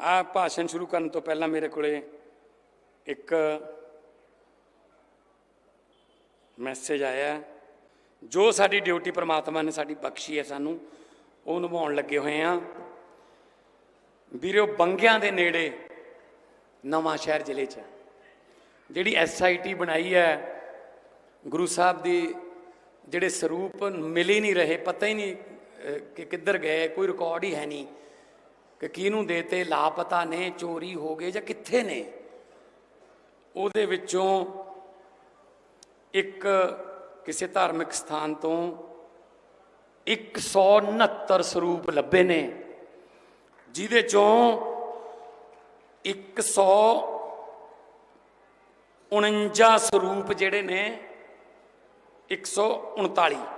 ਆ ਭਾਸ਼ਣ ਸ਼ੁਰੂ ਕਰਨ ਤੋਂ ਪਹਿਲਾਂ ਮੇਰੇ ਕੋਲੇ ਇੱਕ ਮੈਸੇਜ ਆਇਆ ਜੋ ਸਾਡੀ ਡਿਊਟੀ ਪ੍ਰਮਾਤਮਾ ਨੇ ਸਾਡੀ ਬਖਸ਼ੀ ਹੈ ਸਾਨੂੰ, ਉਹ ਨਿਭਾਉਣ ਲੱਗੇ ਹੋਏ ਆ ਵੀਰੋ, ਬੰਗਿਆਂ ਦੇ ਨੇੜੇ ਨਵਾਂ ਸ਼ਹਿਰ ਜ਼ਿਲ੍ਹੇ 'ਚ ਜਿਹੜੀ ਐਸਆਈਟੀ ਬਣਾਈ ਹੈ, ਗੁਰੂ ਸਾਹਿਬ ਦੀ ਜਿਹੜੇ ਸਰੂਪ ਮਿਲ ਹੀ ਨਹੀਂ ਰਹੇ, ਪਤਾ ਹੀ ਨਹੀਂ ਕਿ ਕਿੱਧਰ ਗਏ, ਕੋਈ ਰਿਕਾਰਡ ਹੀ ਹੈ ਨਹੀਂ। ਕਿ ਕਿਹਨੂੰ ਦੇਤੇ, ਲਾਪਤਾ ਨੇ, ਚੋਰੀ ਹੋ ਗਏ ਜਾਂ ਕਿੱਥੇ ਨੇ? ਉਹਦੇ ਵਿੱਚੋਂ ਇੱਕ ਕਿਸੇ ਧਾਰਮਿਕ ਸਥਾਨ ਤੋਂ 169 ਸਰੂਪ ਲੱਭੇ ਨੇ, ਜਿਹਦੇ ਚੋਂ 149 ਸਰੂਪ ਜਿਹੜੇ ਨੇ 139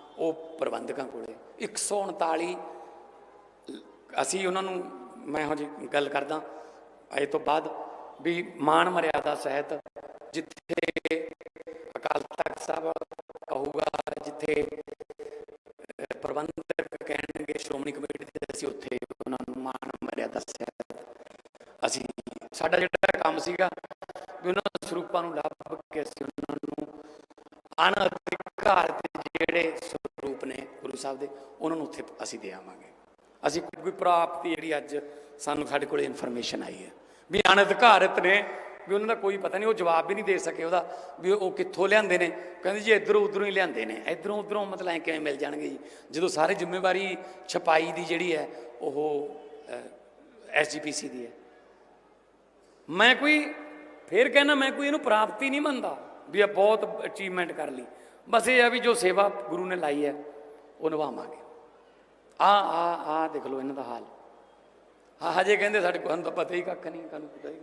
ਉਹ ਪ੍ਰਬੰਧਕਾਂ ਕੋਲੇ। 139 ਅਸੀਂ ਉਹਨਾਂ ਨੂੰ ਮੈਂ ਹਜੇ ਗੱਲ ਕਰਦਾ, ਇਹ ਤੋਂ ਬਾਅਦ ਵੀ ਮਾਣ ਮਰਿਆਦਾ ਸਹਿਤ ਜਿੱਥੇ ਅਕਾਲ ਤਖਤ ਸਾਹਿਬ ਕਹੂਗਾ, ਜਿੱਥੇ ਪ੍ਰਬੰਧਕ ਕਹਿਣਗੇ, ਸ਼੍ਰੋਮਣੀ ਕਮੇਟੀ ਦੇ, ਅਸੀਂ ਉੱਥੇ ਉਹਨਾਂ ਨੂੰ ਮਾਣ ਮਰਿਆਦਾ ਸਹਿਤ ਅਸੀਂ, ਸਾਡਾ ਜਿਹੜਾ ਕੰਮ ਸੀਗਾ ਵੀ ਉਹਨਾਂ ਸਰੂਪਾਂ ਨੂੰ ਲੱਭ ਕੇ ਅਸੀਂ ਉਹਨਾਂ ਨੂੰ ਅਨਅਧਿਕਾਰਤ ਜਿਹੜੇ ਸਰੂਪ ਨੇ ਗੁਰੂ ਸਾਹਿਬ ਦੇ, ਉਹਨਾਂ ਨੂੰ ਉੱਥੇ ਅਸੀਂ ਦੇ ਆਵਾਂਗੇ। ਅਸੀਂ ਕੋਈ ਪ੍ਰਾਪਤੀ ਜਿਹੜੀ ਅੱਜ ਸਾਨੂੰ ਸਾਡੇ ਕੋਲ ਇਨਫੋਰਮੇਸ਼ਨ ਆਈ ਹੈ, ਵੀ ਅਣਅਧਿਕਾਰਤ ਨੇ, ਵੀ ਉਹਨਾਂ ਦਾ ਕੋਈ ਪਤਾ ਨਹੀਂ, ਉਹ ਜਵਾਬ ਵੀ ਨਹੀਂ ਦੇ ਸਕੇ ਉਹਦਾ, ਵੀ ਉਹ ਕਿੱਥੋਂ ਲਿਆਂਦੇ ਨੇ। ਕਹਿੰਦੇ ਜੀ ਇਧਰੋਂ ਉਧਰੋਂ ਹੀ ਲਿਆਂਦੇ ਨੇ, ਇਧਰੋਂ ਉਧਰੋਂ ਮਤਲਬ ਐ ਕਿਵੇਂ ਮਿਲ ਜਾਣਗੇ ਜੀ? ਜਦੋਂ ਸਾਰੇ ਜ਼ਿੰਮੇਵਾਰੀ ਛਪਾਈ ਦੀ ਜਿਹੜੀ ਹੈ, ਉਹ ਐਸਜੀਪੀਸੀ ਦੀ ਹੈ। ਮੈਂ ਕੋਈ, ਫੇਰ ਕਹਿੰਦਾ ਮੈਂ ਕੋਈ ਇਹਨੂੰ ਪ੍ਰਾਪਤੀ ਨਹੀਂ ਮੰਨਦਾ, ਵੀ ਇਹ ਬਹੁਤ ਅਚੀਵਮੈਂਟ ਕਰ ਲਈ। ਬਸ ਇਹ ਆ ਵੀ ਜੋ ਸੇਵਾ ਗੁਰੂ ਨੇ ਲਾਈ ਹੈ, ਉਹ ਨਿਭਾਵਾਂਗੇ। ਆ ਆ ਆ ਦੇਖ ਲਓ ਇਹਨਾਂ ਦਾ ਹਾਲ। ਹਾਂ ਹਜੇ ਕਹਿੰਦੇ ਸਾਡੇ ਕੋਲ ਤਾਂ ਪਤਾ ਹੀ ਕੱਖ ਨਹੀਂ ਕਾਨੂੰ ਪਤਾ ਹੀ।